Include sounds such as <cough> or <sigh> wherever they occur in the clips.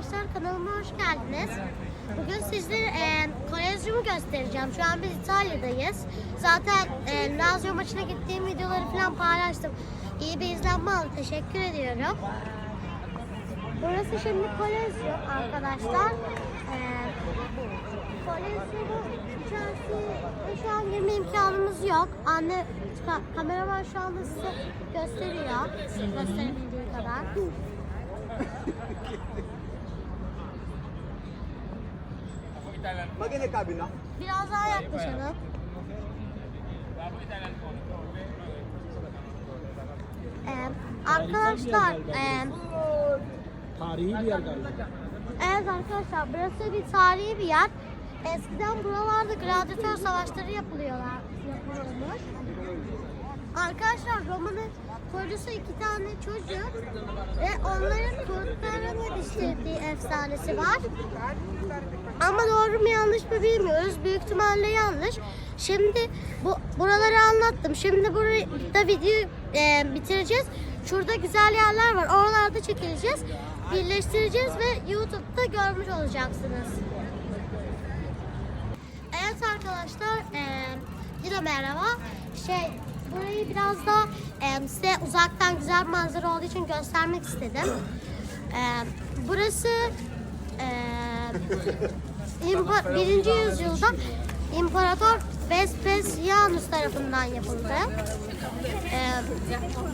arkadaşlar kanalıma hoş geldiniz. Bugün sizlere e, Kolezyum'u göstereceğim. Şu an biz İtalya'dayız. Zaten e, Lazio maçına gittiğim videoları falan paylaştım. İyi bir izlenme aldı. Teşekkür ediyorum. Burası şimdi Kolezyum arkadaşlar. E, Kolezyum'un içerisine şu an girme imkanımız yok. Anne ka- kameraman şu anda size gösteriyor. Gösterebildiği kadar. <laughs> Ma che ne cabi, no? Biraz daha yaklaşalım. Ee, arkadaşlar, e, Tarihi bir yer galiba. evet arkadaşlar burası bir tarihi bir yer. Eskiden buralarda gladyatör savaşları yapılıyorlar. Arkadaşlar Roma'nın korusu iki tane çocuk ve onların yetiştirdiği efsanesi var. Ama doğru mu yanlış mı bilmiyoruz. Büyük ihtimalle yanlış. Şimdi bu buraları anlattım. Şimdi burada videoyu e, bitireceğiz. Şurada güzel yerler var. Oralarda çekileceğiz. Birleştireceğiz ve YouTube'da görmüş olacaksınız. Evet arkadaşlar, e, yine merhaba. Şey, burayı biraz da e, size uzaktan güzel bir manzara olduğu için göstermek istedim. E, burası e, İmpa- birinci yüzyılda İmparator Vespasianus tarafından yapıldı. Ee,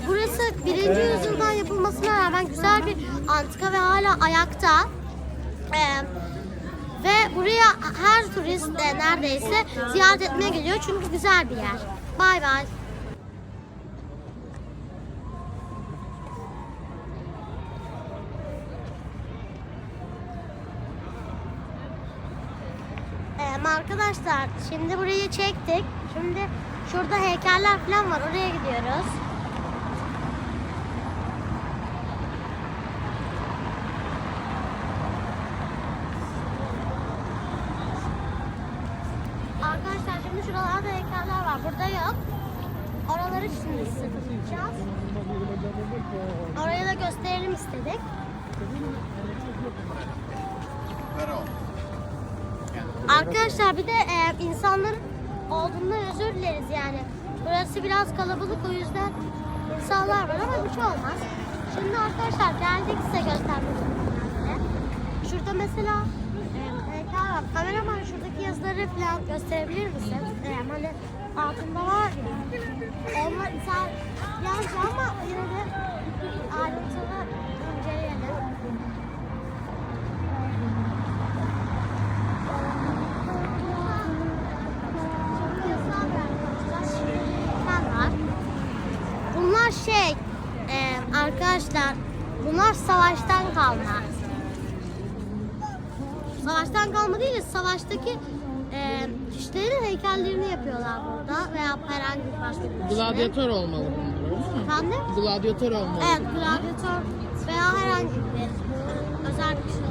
burası birinci yüzyıldan yapılmasına rağmen güzel bir antika ve hala ayakta. Ee, ve buraya her turist de neredeyse ziyaret etmeye geliyor çünkü güzel bir yer. Bay bay. Ee, arkadaşlar şimdi burayı çektik. Şimdi şurada heykeller falan var. Oraya gidiyoruz. Arkadaşlar şimdi şuralarda heykeller var. Burada yok. Oraları şimdi size tanıtacağız. Oraya da gösterelim istedik. Arkadaşlar bir de e, insanların olduğundan özür dileriz yani. Burası biraz kalabalık o yüzden insanlar var ama bir şey olmaz. Şimdi arkadaşlar geldik size göstermek. Şurada mesela e, var. Kameraman şuradaki yazıları falan gösterebilir misin? E, hani altında var ya. Onlar İtalyanca ama yine de ayrıntılı inceleyelim. var. Bunlar şey e, arkadaşlar bunlar savaştan kalma. Savaştan kalma değil de savaştaki e, kişilerin heykellerini yapıyorlar burada veya herhangi bir başka bir kişinin. Gladyatör olmalı bunlar öyle mi? Efendim? Gladyatör olmalı. Evet, gladyatör veya herhangi bir özel bir şey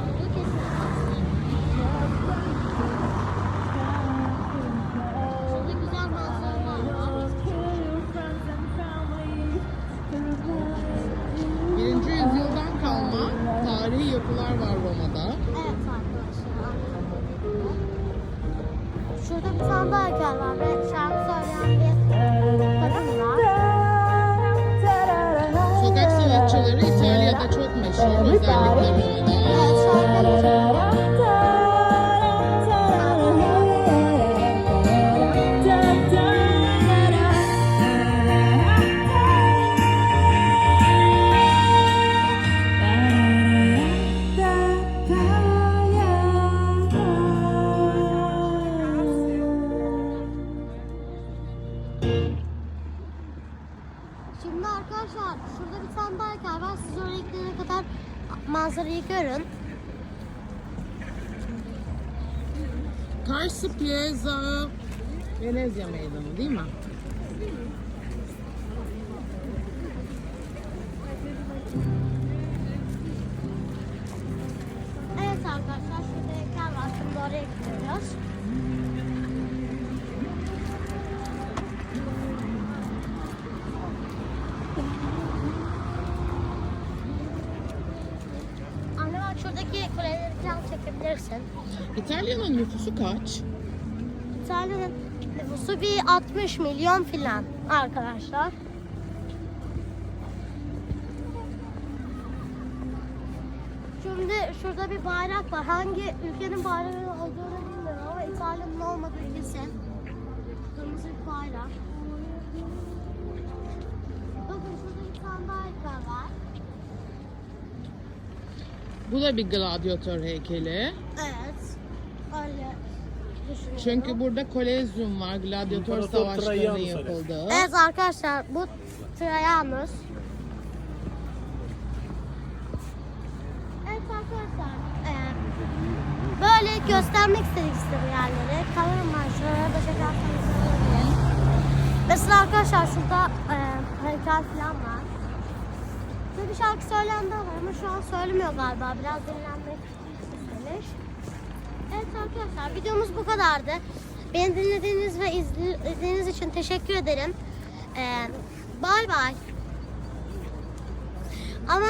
Şurada bir tane daha heykel var ve şarkı söyleyen bir kadın var. Sokak sanatçıları İtalya'da çok meşhur özellikle. Evet şarkı Şimdi arkadaşlar şurada bir tane heykel var. Siz oraya gidene kadar manzarayı görün. Karşı Piazza Venezia Meydanı değil mi? Evet arkadaşlar şurada heykel var. Şimdi oraya gidiyoruz. Anne bak şurada içindeki kuleleri falan çekebilirsin. İtalya'nın nüfusu kaç? İtalya'nın nüfusu bir 60 milyon falan arkadaşlar. Şimdi şurada bir bayrak var. Hangi ülkenin bayrağı olduğunu bilmiyorum ama İtalya'nın olmadığı kesin. Kırmızı bir bayrak. Bu da bir gladyatör heykeli. Evet. Öyle düşünüyorum. Çünkü burada kolezyum var. Gladyatör İmparator savaşlarının Trajanus yapıldığı. Evet arkadaşlar bu Trajanus. Evet arkadaşlar eee, böyle göstermek istedik size bu yerleri. Kameram var şuraya da çekerseniz olabilir. Mesela arkadaşlar şurada eee heykel falan var. Bir şarkı var ama şu an söylemiyor galiba. Biraz dinlenmek istemiş. Evet arkadaşlar videomuz bu kadardı. Beni dinlediğiniz ve izlediğiniz için teşekkür ederim. Ee, Bay bay. Ama